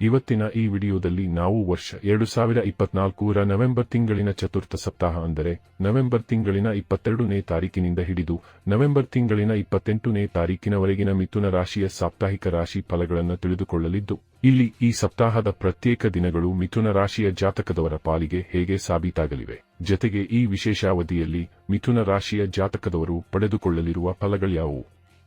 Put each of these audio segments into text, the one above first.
ಇವತ್ತಿನ ಈ ವಿಡಿಯೋದಲ್ಲಿ ನಾವು ವರ್ಷ ಎರಡು ಸಾವಿರ ಇಪ್ಪತ್ನಾಲ್ಕೂರ ನವೆಂಬರ್ ತಿಂಗಳಿನ ಚತುರ್ಥ ಸಪ್ತಾಹ ಅಂದರೆ ನವೆಂಬರ್ ತಿಂಗಳಿನ ಇಪ್ಪತ್ತೆರಡನೇ ತಾರೀಕಿನಿಂದ ಹಿಡಿದು ನವೆಂಬರ್ ತಿಂಗಳಿನ ಇಪ್ಪತ್ತೆಂಟನೇ ತಾರೀಕಿನವರೆಗಿನ ಮಿಥುನ ರಾಶಿಯ ಸಾಪ್ತಾಹಿಕ ರಾಶಿ ಫಲಗಳನ್ನು ತಿಳಿದುಕೊಳ್ಳಲಿದ್ದು, ಇಲ್ಲಿ ಈ ಸಪ್ತಾಹದ ಪ್ರತ್ಯೇಕ ದಿನಗಳು ಮಿಥುನ ರಾಶಿಯ ಜಾತಕದವರ ಪಾಲಿಗೆ ಹೇಗೆ ಸಾಬೀತಾಗಲಿವೆ. ಜತೆಗೆ ಈ ವಿಶೇಷಾವಧಿಯಲ್ಲಿ ಮಿಥುನ ರಾಶಿಯ ಜಾತಕದವರು ಪಡೆದುಕೊಳ್ಳಲಿರುವ ಫಲಗಳ್ಯಾವುವು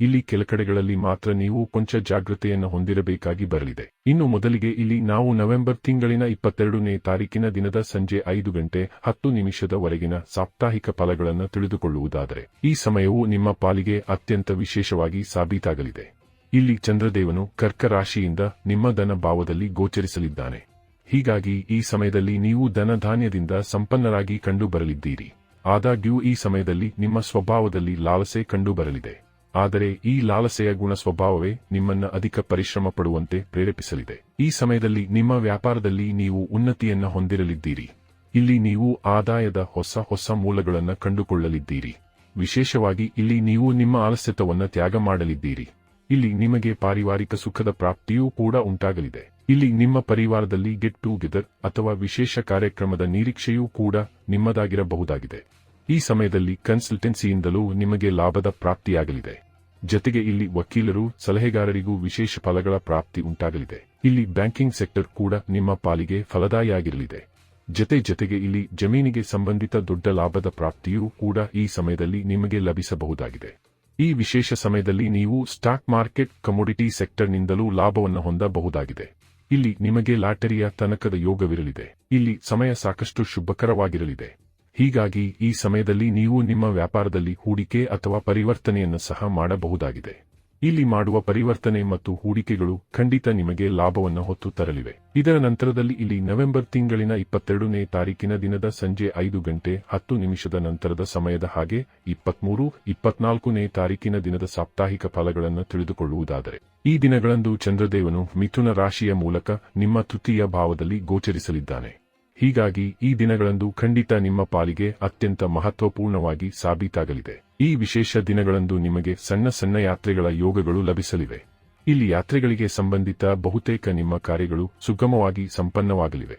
ಇಲ್ಲಿ ಕೆಲಕಡೆಗಳಲ್ಲಿ ಮಾತ್ರ ನೀವು ಕೊಂಚ ಜಾಗೃತೆಯನ್ನು ಹೊಂದಿರಬೇಕಾಗಿ ಬರಲಿದೆ. ಇನ್ನು ಮೊದಲಿಗೆ ಇಲ್ಲಿ ನಾವು ನವೆಂಬರ್ ತಿಂಗಳಿನ ಇಪ್ಪತ್ತೆರಡನೇ ತಾರೀಕಿನ ದಿನದ ಸಂಜೆ ಐದು ಗಂಟೆ ಹತ್ತು ನಿಮಿಷದವರೆಗಿನ ಸಾಪ್ತಾಹಿಕ ಫಲಗಳನ್ನು ತಿಳಿದುಕೊಳ್ಳುವುದಾದರೆ, ಈ ಸಮಯವು ನಿಮ್ಮ ಪಾಲಿಗೆ ಅತ್ಯಂತ ವಿಶೇಷವಾಗಿ ಸಾಬೀತಾಗಲಿದೆ. ಇಲ್ಲಿ ಚಂದ್ರದೇವನು ಕರ್ಕ ರಾಶಿಯಿಂದ ನಿಮ್ಮ ಧನ ಭಾವದಲ್ಲಿ ಗೋಚರಿಸಲಿದ್ದಾನೆ. ಹೀಗಾಗಿ ಈ ಸಮಯದಲ್ಲಿ ನೀವು ಧನಧಾನ್ಯದಿಂದ ಸಂಪನ್ನರಾಗಿ ಕಂಡುಬರಲಿದ್ದೀರಿ. ಆದಾಗ್ಯೂ ಈ ಸಮಯದಲ್ಲಿ ನಿಮ್ಮ ಸ್ವಭಾವದಲ್ಲಿ ಲಾಲಸೆ ಕಂಡುಬರಲಿದೆ. ಆದರೆ ಈ ಲಾಲಸೆಯ ಗುಣ ಸ್ವಭಾವವೇ ನಿಮ್ಮನ್ನ ಅಧಿಕ ಪರಿಶ್ರಮ ಪಡುವಂತೆ ಪ್ರೇರೇಪಿಸಲಿದೆ. ಈ ಸಮಯದಲ್ಲಿ ನಿಮ್ಮ ವ್ಯಾಪಾರದಲ್ಲಿ ನೀವು ಉನ್ನತಿಯನ್ನ ಹೊಂದಿರಲಿದ್ದೀರಿ. ಇಲ್ಲಿ ನೀವು ಆದಾಯದ ಹೊಸ ಹೊಸ ಮೂಲಗಳನ್ನು ಕಂಡುಕೊಳ್ಳಲಿದ್ದೀರಿ. ವಿಶೇಷವಾಗಿ ಇಲ್ಲಿ ನೀವು ನಿಮ್ಮ ಆಲಸ್ಯತವನ್ನ ತ್ಯಾಗ ಮಾಡಲಿದ್ದೀರಿ. ಇಲ್ಲಿ ನಿಮಗೆ ಪಾರಿವಾರಿಕ ಸುಖದ ಪ್ರಾಪ್ತಿಯೂ ಕೂಡ ಉಂಟಾಗಲಿದೆ. ಇಲ್ಲಿ ನಿಮ್ಮ ಪರಿವಾರದಲ್ಲಿ ಗೆಟ್ ಟುಗೆದರ್ ಅಥವಾ ವಿಶೇಷ ಕಾರ್ಯಕ್ರಮದ ನಿರೀಕ್ಷೆಯೂ ಕೂಡ ನಿಮ್ಮದಾಗಿರಬಹುದಾಗಿದೆ. ಈ ಸಮಯದಲ್ಲಿ ಕನ್ಸಲ್ಟೆನ್ಸಿಯಿಂದಲೂ ನಿಮಗೆ ಲಾಭದ ಪ್ರಾಪ್ತಿಯಾಗಲಿದೆ. ಜತೆಗೆ ಇಲ್ಲಿ ವಕೀಲರು, ಸಲಹೆಗಾರರಿಗೂ ವಿಶೇಷ ಫಲಗಳ ಪ್ರಾಪ್ತಿ ಉಂಟಾಗಲಿದೆ. ಇಲ್ಲಿ ಬ್ಯಾಂಕಿಂಗ್ ಸೆಕ್ಟರ್ ಕೂಡ ನಿಮ್ಮ ಪಾಲಿಗೆ ಫಲದಾಯಿಯಾಗಿರಲಿದೆ ಜತೆ ಜತೆಗೆ ಇಲ್ಲಿ ಜಮೀನಿಗೆ ಸಂಬಂಧಿತ ದೊಡ್ಡ ಲಾಭದ ಪ್ರಾಪ್ತಿಯೂ ಕೂಡ ಈ ಸಮಯದಲ್ಲಿ ನಿಮಗೆ ಲಭಿಸಬಹುದಾಗಿದೆ. ಈ ವಿಶೇಷ ಸಮಯದಲ್ಲಿ ನೀವು ಸ್ಟಾಕ್ ಮಾರ್ಕೆಟ್ ಕಮೋಡಿಟಿ ಸೆಕ್ಟರ್ನಿಂದಲೂ ಲಾಭವನ್ನು ಹೊಂದಬಹುದಾಗಿದೆ. ಇಲ್ಲಿ ನಿಮಗೆ ಲಾಟರಿಯ ತನಕದ ಯೋಗವಿರಲಿದೆ. ಇಲ್ಲಿ ಸಮಯ ಸಾಕಷ್ಟು ಶುಭಕರವಾಗಿರಲಿದೆ. ಹೀಗಾಗಿ ಈ ಸಮಯದಲ್ಲಿ ನೀವು ನಿಮ್ಮ ವ್ಯಾಪಾರದಲ್ಲಿ ಹೂಡಿಕೆ ಅಥವಾ ಪರಿವರ್ತನೆಯನ್ನು ಸಹ ಮಾಡಬಹುದಾಗಿದೆ. ಇಲ್ಲಿ ಮಾಡುವ ಪರಿವರ್ತನೆ ಮತ್ತು ಹೂಡಿಕೆಗಳು ಖಂಡಿತ ನಿಮಗೆ ಲಾಭವನ್ನು ಹೊತ್ತು ತರಲಿವೆ. ಇದರ ನಂತರದಲ್ಲಿ ಇಲ್ಲಿ ನವೆಂಬರ್ ತಿಂಗಳಿನ ಇಪ್ಪತ್ತೆರಡನೇ ತಾರೀಕಿನ ದಿನದ ಸಂಜೆ ಐದು ಗಂಟೆ ಹತ್ತು ನಿಮಿಷದ ನಂತರದ ಸಮಯದ ಹಾಗೆ ಇಪ್ಪತ್ಮೂರು, ಇಪ್ಪತ್ನಾಲ್ಕನೇ ತಾರೀಕಿನ ದಿನದ ಸಾಪ್ತಾಹಿಕ ಫಲಗಳನ್ನು ತಿಳಿದುಕೊಳ್ಳುವುದಾದರೆ. ಈ ದಿನಗಳಂದು ಚಂದ್ರದೇವನು ಮಿಥುನ ರಾಶಿಯ ಮೂಲಕ ನಿಮ್ಮ ತೃತೀಯ ಭಾವದಲ್ಲಿ ಗೋಚರಿಸಲಿದ್ದಾನೆ. ಹೀಗಾಗಿ ಈ ದಿನಗಳಂದು ಖಂಡಿತ ನಿಮ್ಮ ಪಾಲಿಗೆ ಅತ್ಯಂತ ಮಹತ್ವಪೂರ್ಣವಾಗಿ ಸಾಬೀತಾಗಲಿದೆ. ಈ ವಿಶೇಷ ದಿನಗಳಂದು ನಿಮಗೆ ಸಣ್ಣ ಸಣ್ಣ ಯಾತ್ರೆಗಳ ಯೋಗಗಳು ಲಭಿಸಲಿವೆ. ಇಲ್ಲಿ ಯಾತ್ರೆಗಳಿಗೆ ಸಂಬಂಧಿತ ಬಹುತೇಕ ನಿಮ್ಮ ಕಾರ್ಯಗಳು ಸುಗಮವಾಗಿ ಸಂಪನ್ನವಾಗಲಿವೆ.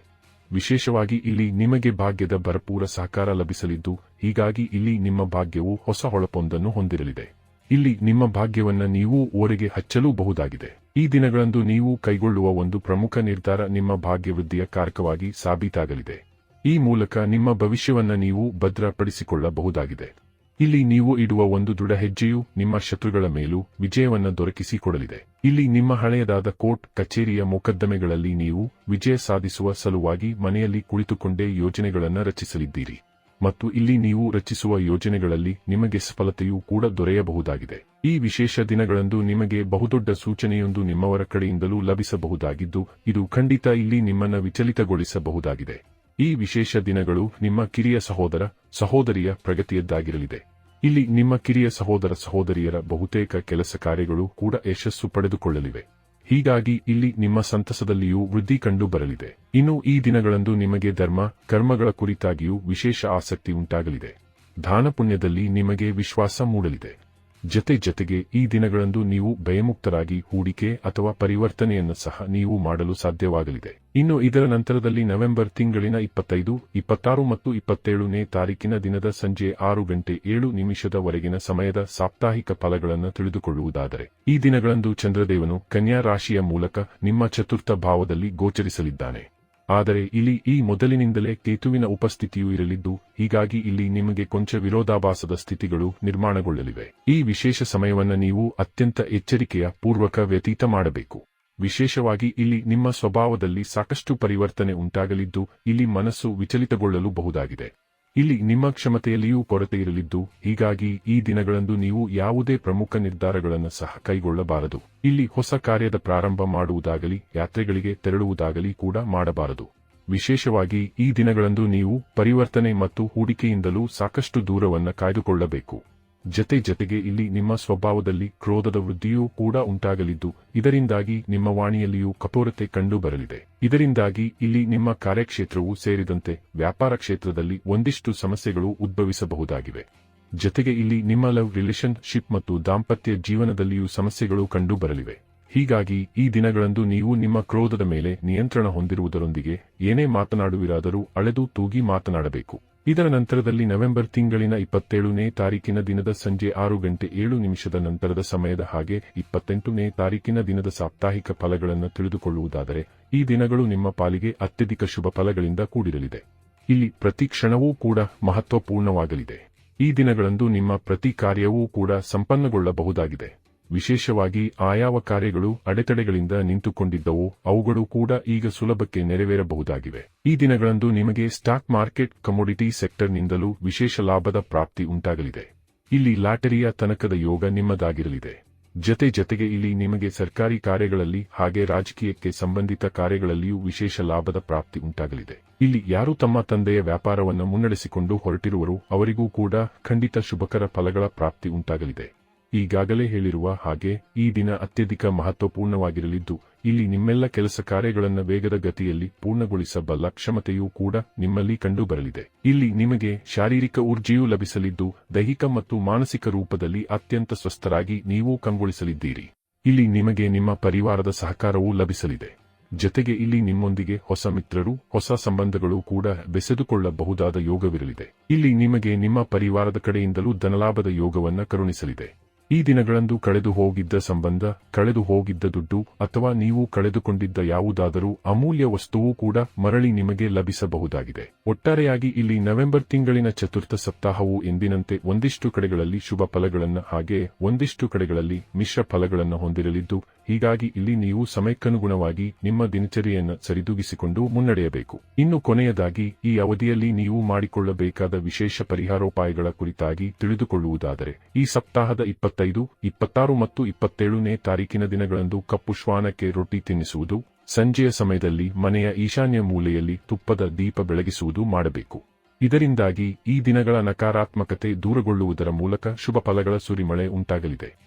ವಿಶೇಷವಾಗಿ ಇಲ್ಲಿ ನಿಮಗೆ ಭಾಗ್ಯದ ಭರಪೂರ ಸಹಕಾರ ಲಭಿಸಲಿದ್ದು, ಹೀಗಾಗಿ ಇಲ್ಲಿ ನಿಮ್ಮ ಭಾಗ್ಯವು ಹೊಸ ಹೊಳಪೊಂದನ್ನು ಹೊಂದಿರಲಿದೆ. ಇಲ್ಲಿ ನಿಮ್ಮ ಭಾಗ್ಯವನ್ನ ನೀವು ಓರೆಗೆ ಹಚ್ಚಲೂ ಬಹುದಾಗಿದೆ. ಈ ದಿನಗಳಂದು ನೀವು ಕೈಗೊಳ್ಳುವ ಒಂದು ಪ್ರಮುಖ ನಿರ್ಧಾರ ನಿಮ್ಮ ಭಾಗ್ಯವೃದ್ಧಿಯ ಕಾರಕವಾಗಿ ಸಾಬೀತಾಗಲಿದೆ. ಈ ಮೂಲಕ ನಿಮ್ಮ ಭವಿಷ್ಯವನ್ನು ನೀವು ಭದ್ರಪಡಿಸಿಕೊಳ್ಳಬಹುದಾಗಿದೆ. ಇಲ್ಲಿ ನೀವು ಇಡುವ ಒಂದು ದೃಢ ಹೆಜ್ಜೆಯು ನಿಮ್ಮ ಶತ್ರುಗಳ ಮೇಲೂ ವಿಜಯವನ್ನು ದೊರಕಿಸಿಕೊಡಲಿದೆ. ಇಲ್ಲಿ ನಿಮ್ಮ ಹಳೆಯದಾದ ಕೋರ್ಟ್, ಕಚೇರಿಯ ಮೊಕದ್ದಮೆಗಳಲ್ಲಿ ನೀವು ವಿಜಯ ಸಾಧಿಸುವ ಸಲುವಾಗಿ ಮನೆಯಲ್ಲಿ ಕುಳಿತುಕೊಂಡೇ ಯೋಜನೆಗಳನ್ನು ರಚಿಸಲಿದ್ದೀರಿ. ಮತ್ತು ಇಲ್ಲಿ ನೀವು ರಚಿಸುವ ಯೋಜನೆಗಳಲ್ಲಿ ನಿಮಗೆ ಸಫಲತೆಯೂ ಕೂಡ ದೊರೆಯಬಹುದಾಗಿದೆ. ಈ ವಿಶೇಷ ದಿನಗಳಂದು ನಿಮಗೆ ಬಹುದೊಡ್ಡ ಸೂಚನೆಯೊಂದು ನಿಮ್ಮವರ ಕಡೆಯಿಂದಲೂ ಲಭಿಸಬಹುದಾಗಿದ್ದು, ಇದು ಖಂಡಿತ ಇಲ್ಲಿ ನಿಮ್ಮನ್ನ ವಿಚಲಿತಗೊಳಿಸಬಹುದಾಗಿದೆ. ಈ ವಿಶೇಷ ದಿನಗಳು ನಿಮ್ಮ ಕಿರಿಯ ಸಹೋದರ, ಸಹೋದರಿಯ ಪ್ರಗತಿಯದ್ದಾಗಿರಲಿದೆ. ಇಲ್ಲಿ ನಿಮ್ಮ ಕಿರಿಯ ಸಹೋದರ, ಸಹೋದರಿಯರ ಬಹುತೇಕ ಕೆಲಸ ಕಾರ್ಯಗಳು ಕೂಡ ಯಶಸ್ಸು ಪಡೆದುಕೊಳ್ಳಲಿವೆ. ಹೀಗಾಗಿ ಇಲ್ಲಿ ನಿಮ್ಮ ಸಂತಸದಲ್ಲಿಯೂ ವೃದ್ಧಿ ಕಂಡು ಬರಲಿದೆ ಇನ್ನು ಈ ದಿನಗಳಂದು ನಿಮಗೆ ಧರ್ಮ, ಕರ್ಮಗಳ ಕುರಿತಾಗಿಯೂ ವಿಶೇಷ ಆಸಕ್ತಿ ಉಂಟಾಗಲಿದೆ. ದಾನಪುಣ್ಯದಲ್ಲಿ ನಿಮಗೆ ವಿಶ್ವಾಸ ಮೂಡಲಿದೆ. ಜತೆ ಜತೆಗೆ ಈ ದಿನಗಳಂದು ನೀವು ಭಯಮುಕ್ತರಾಗಿ ಹೂಡಿಕೆ ಅಥವಾ ಪರಿವರ್ತನೆಯನ್ನು ಸಹ ನೀವು ಮಾಡಲು ಸಾಧ್ಯವಾಗಲಿದೆ. ಇನ್ನು ಇದರ ನಂತರದಲ್ಲಿ ನವೆಂಬರ್ ತಿಂಗಳಿನ ಇಪ್ಪತ್ತೈದು, ಇಪ್ಪತ್ತಾರು ಮತ್ತು ಇಪ್ಪತ್ತೇಳನೇ ತಾರೀಕಿನ ದಿನದ ಸಂಜೆ ಆರು ಗಂಟೆ ಏಳು ನಿಮಿಷದವರೆಗಿನ ಸಮಯದ ಸಾಪ್ತಾಹಿಕ ಫಲಗಳನ್ನು ತಿಳಿದುಕೊಳ್ಳುವುದಾದರೆ, ಈ ದಿನಗಳಂದು ಚಂದ್ರದೇವನು ಕನ್ಯಾ ರಾಶಿಯ ಮೂಲಕ ನಿಮ್ಮ ಚತುರ್ಥ ಭಾವದಲ್ಲಿ ಗೋಚರಿಸಲಿದ್ದಾನೆ. ಆದರೆ ಇಲ್ಲಿ ಈ ಮೊದಲಿನಿಂದಲೇ ಕೇತುವಿನ ಉಪಸ್ಥಿತಿಯೂ ಇರಲಿದ್ದು, ಹೀಗಾಗಿ ಇಲ್ಲಿ ನಿಮಗೆ ಕೊಂಚ ವಿರೋಧಾಭಾಸದ ಸ್ಥಿತಿಗಳು ನಿರ್ಮಾಣಗೊಳ್ಳಲಿವೆ. ಈ ವಿಶೇಷ ಸಮಯವನ್ನು ನೀವು ಅತ್ಯಂತ ಎಚ್ಚರಿಕೆಯ ಪೂರ್ವಕ ವ್ಯತೀತ ಮಾಡಬೇಕು. ವಿಶೇಷವಾಗಿ ಇಲ್ಲಿ ನಿಮ್ಮ ಸ್ವಭಾವದಲ್ಲಿ ಸಾಕಷ್ಟು ಪರಿವರ್ತನೆ ಉಂಟಾಗಲಿದ್ದು, ಇಲ್ಲಿ ಮನಸ್ಸು ವಿಚಲಿತಗೊಳ್ಳಲು ಬಹುದಾಗಿದೆ. ಇಲ್ಲಿ ನಿಮ್ಮ ಕ್ಷಮತೆಯಲ್ಲಿಯೂ ಕೊರತೆ ಇರಲಿದ್ದು, ಹೀಗಾಗಿ ಈ ದಿನಗಳಂದು ನೀವು ಯಾವುದೇ ಪ್ರಮುಖ ನಿರ್ಧಾರಗಳನ್ನು ಸಹ ಕೈಗೊಳ್ಳಬಾರದು. ಇಲ್ಲಿ ಹೊಸ ಕಾರ್ಯದ ಪ್ರಾರಂಭ ಮಾಡುವುದಾಗಲಿ, ಯಾತ್ರೆಗಳಿಗೆ ತೆರಳುವುದಾಗಲಿ ಕೂಡ ಮಾಡಬಾರದು. ವಿಶೇಷವಾಗಿ ಈ ದಿನಗಳಂದು ನೀವು ಪರಿವರ್ತನೆ ಮತ್ತು ಹೂಡಿಕೆಯಿಂದಲೂ ಸಾಕಷ್ಟು ದೂರವನ್ನು ಕಾಯ್ದುಕೊಳ್ಳಬೇಕು. ಜತೆ ಜತೆಗೆ ಇಲ್ಲಿ ನಿಮ್ಮ ಸ್ವಭಾವದಲ್ಲಿ ಕ್ರೋಧದ ವೃದ್ಧಿಯೂ ಕೂಡ ಉಂಟಾಗಲಿದ್ದು, ಇದರಿಂದಾಗಿ ನಿಮ್ಮ ವಾಣಿಯಲ್ಲಿಯೂ ಕಠೋರತೆ ಕಂಡುಬರಲಿದೆ. ಇದರಿಂದಾಗಿ ಇಲ್ಲಿ ನಿಮ್ಮ ಕಾರ್ಯಕ್ಷೇತ್ರವೂ ಸೇರಿದಂತೆ ವ್ಯಾಪಾರ ಕ್ಷೇತ್ರದಲ್ಲಿ ಒಂದಿಷ್ಟು ಸಮಸ್ಯೆಗಳು ಉದ್ಭವಿಸಬಹುದಾಗಿವೆ. ಜತೆಗೆ ಇಲ್ಲಿ ನಿಮ್ಮ ಲವ್ ರಿಲೇಷನ್ಶಿಪ್ ಮತ್ತು ದಾಂಪತ್ಯ ಜೀವನದಲ್ಲಿಯೂ ಸಮಸ್ಯೆಗಳು ಕಂಡುಬರಲಿವೆ. ಹೀಗಾಗಿ ಈ ದಿನಗಳಂದು ನೀವು ನಿಮ್ಮ ಕ್ರೋಧದ ಮೇಲೆ ನಿಯಂತ್ರಣ ಹೊಂದಿರುವುದರೊಂದಿಗೆ ಏನೇ ಮಾತನಾಡುವಿರಾದರೂ ಅಳೆದು ತೂಗಿ ಮಾತನಾಡಬೇಕು. ಇದರ ನಂತರದಲ್ಲಿ ನವೆಂಬರ್ ತಿಂಗಳಿನ ಇಪ್ಪತ್ತೇಳನೇ ತಾರೀಕಿನ ದಿನದ ಸಂಜೆ ಆರು ಗಂಟೆ ಏಳು ನಿಮಿಷದ ನಂತರದ ಸಮಯದ ಹಾಗೆ ಇಪ್ಪತ್ತೆಂಟನೇ ತಾರೀಕಿನ ದಿನದ ಸಾಪ್ತಾಹಿಕ ಫಲಗಳನ್ನು ತಿಳಿದುಕೊಳ್ಳುವುದಾದರೆ, ಈ ದಿನಗಳು ನಿಮ್ಮ ಪಾಲಿಗೆ ಅತ್ಯಧಿಕ ಶುಭ ಫಲಗಳಿಂದ ಕೂಡಿರಲಿದೆ. ಇಲ್ಲಿ ಪ್ರತಿ ಕ್ಷಣವೂ ಕೂಡ ಮಹತ್ವಪೂರ್ಣವಾಗಲಿದೆ. ಈ ದಿನಗಳಂದು ನಿಮ್ಮ ಪ್ರತಿ ಕಾರ್ಯವೂ ಕೂಡ ಸಂಪನ್ನಗೊಳ್ಳಬಹುದಾಗಿದೆ. ವಿಶೇಷವಾಗಿ ಆಯಾವ ಕಾರ್ಯಗಳು ಅಡೆತಡೆಗಳಿಂದ ನಿಂತುಕೊಂಡಿದ್ದವು, ಅವುಗಳು ಕೂಡ ಈಗ ಸುಲಭಕ್ಕೆ ನೆರವೇರಬಹುದಾಗಿವೆ. ಈ ದಿನಗಳಂದು ನಿಮಗೆ ಸ್ಟಾಕ್ ಮಾರ್ಕೆಟ್ ಕಮೋಡಿಟಿ ಸೆಕ್ಟರ್ನಿಂದಲೂ ವಿಶೇಷ ಲಾಭದ ಪ್ರಾಪ್ತಿ ಉಂಟಾಗಲಿದೆ. ಇಲ್ಲಿ ಲಾಟರಿಯ ತನಕದ ಯೋಗ ನಿಮ್ಮದಾಗಿರಲಿದೆ. ಜತೆ ಜತೆಗೆ ಇಲ್ಲಿ ನಿಮಗೆ ಸರ್ಕಾರಿ ಕಾರ್ಯಗಳಲ್ಲಿ ಹಾಗೆ ರಾಜಕೀಯಕ್ಕೆ ಸಂಬಂಧಿತ ಕಾರ್ಯಗಳಲ್ಲಿಯೂ ವಿಶೇಷ ಲಾಭದ ಪ್ರಾಪ್ತಿ ಉಂಟಾಗಲಿದೆ. ಇಲ್ಲಿ ಯಾರು ತಮ್ಮ ತಂದೆಯ ವ್ಯಾಪಾರವನ್ನು ಮುನ್ನಡೆಸಿಕೊಂಡು ಹೊರಟಿರುವರು ಅವರಿಗೂ ಕೂಡ ಖಂಡಿತ ಶುಭಕರ ಫಲಗಳ ಪ್ರಾಪ್ತಿ ಉಂಟಾಗಲಿದೆ. ಈಗಾಗಲೇ ಹೇಳಿರುವ ಹಾಗೆ, ಈ ದಿನ ಅತ್ಯಧಿಕ ಮಹತ್ವಪೂರ್ಣವಾಗಿರಲಿದ್ದು, ಇಲ್ಲಿ ನಿಮ್ಮೆಲ್ಲ ಕೆಲಸ ಕಾರ್ಯಗಳನ್ನು ವೇಗದ ಗತಿಯಲ್ಲಿ ಪೂರ್ಣಗೊಳಿಸಬಲ್ಲ ಕ್ಷಮತೆಯೂ ಕೂಡ ನಿಮ್ಮಲ್ಲಿ ಕಂಡುಬರಲಿದೆ. ಇಲ್ಲಿ ನಿಮಗೆ ಶಾರೀರಿಕ ಊರ್ಜೆಯೂ ಲಭಿಸಲಿದ್ದು, ದೈಹಿಕ ಮತ್ತು ಮಾನಸಿಕ ರೂಪದಲ್ಲಿ ಅತ್ಯಂತ ಸ್ವಸ್ಥರಾಗಿ ನೀವು ಕಂಗೊಳಿಸಲಿದ್ದೀರಿ. ಇಲ್ಲಿ ನಿಮಗೆ ನಿಮ್ಮ ಪರಿವಾರದ ಸಹಕಾರವೂ ಲಭಿಸಲಿದೆ. ಜತೆಗೆ ಇಲ್ಲಿ ನಿಮ್ಮೊಂದಿಗೆ ಹೊಸ ಮಿತ್ರರು, ಹೊಸ ಸಂಬಂಧಗಳು ಕೂಡ ಬೆಸೆದುಕೊಳ್ಳಬಹುದಾದ ಯೋಗವಿರಲಿದೆ. ಇಲ್ಲಿ ನಿಮಗೆ ನಿಮ್ಮ ಪರಿವಾರದ ಕಡೆಯಿಂದಲೂ ಧನಲಾಭದ ಯೋಗವನ್ನು ಕರುಣಿಸಲಿದೆ. ಈ ದಿನಗಳಂದು ಕಳೆದು ಹೋಗಿದ್ದ ಸಂಬಂಧ, ಕಳೆದು ಹೋಗಿದ್ದ ದುಡ್ಡು, ಅಥವಾ ನೀವು ಕಳೆದುಕೊಂಡಿದ್ದ ಯಾವುದಾದರೂ ಅಮೂಲ್ಯ ವಸ್ತುವೂ ಕೂಡ ಮರಳಿ ನಿಮಗೆ ಲಭಿಸಬಹುದಾಗಿದೆ. ಒಟ್ಟಾರೆಯಾಗಿ ಇಲ್ಲಿ ನವೆಂಬರ್ ತಿಂಗಳಿನ ಚತುರ್ಥ ಸಪ್ತಾಹವು ಎಂದಿನಂತೆ ಒಂದಿಷ್ಟು ಕಡೆಗಳಲ್ಲಿ ಶುಭ ಫಲಗಳನ್ನು ಹಾಗೆ ಒಂದಿಷ್ಟು ಕಡೆಗಳಲ್ಲಿ ಮಿಶ್ರ ಫಲಗಳನ್ನು ಹೊಂದಿರಲಿದ್ದು ಹೀಗಾಗಿ ಇಲ್ಲಿ ನೀವು ಸಮಯಕ್ಕನುಗುಣವಾಗಿ ನಿಮ್ಮ ದಿನಚರಿಯನ್ನು ಸರಿದೂಗಿಸಿಕೊಂಡು ಮುನ್ನಡೆಯಬೇಕು. ಇನ್ನು ಕೊನೆಯದಾಗಿ, ಈ ಅವಧಿಯಲ್ಲಿ ನೀವು ಮಾಡಿಕೊಳ್ಳಬೇಕಾದ ವಿಶೇಷ ಪರಿಹಾರೋಪಾಯಗಳ ಕುರಿತಾಗಿ ತಿಳಿದುಕೊಳ್ಳುವುದಾದರೆ, ಈ ಸಪ್ತಾಹದ ಇಪ್ಪತ್ತೈದು, ಇಪ್ಪತ್ತಾರು ಮತ್ತು ಇಪ್ಪತ್ತೇಳನೇ ತಾರೀಕಿನ ದಿನಗಳಂದು ಕಪ್ಪು ಶ್ವಾನಕ್ಕೆ ರೊಟ್ಟಿ ತಿನ್ನಿಸುವುದು, ಸಂಜೆಯ ಸಮಯದಲ್ಲಿ ಮನೆಯ ಈಶಾನ್ಯ ಮೂಲೆಯಲ್ಲಿ ತುಪ್ಪದ ದೀಪ ಬೆಳಗಿಸುವುದು ಮಾಡಬೇಕು. ಇದರಿಂದಾಗಿ ಈ ದಿನಗಳ ನಕಾರಾತ್ಮಕತೆ ದೂರಗೊಳ್ಳುವುದರ ಮೂಲಕ ಶುಭ ಫಲಗಳ ಸುರಿಮಳೆ ಉಂಟಾಗಲಿದೆ.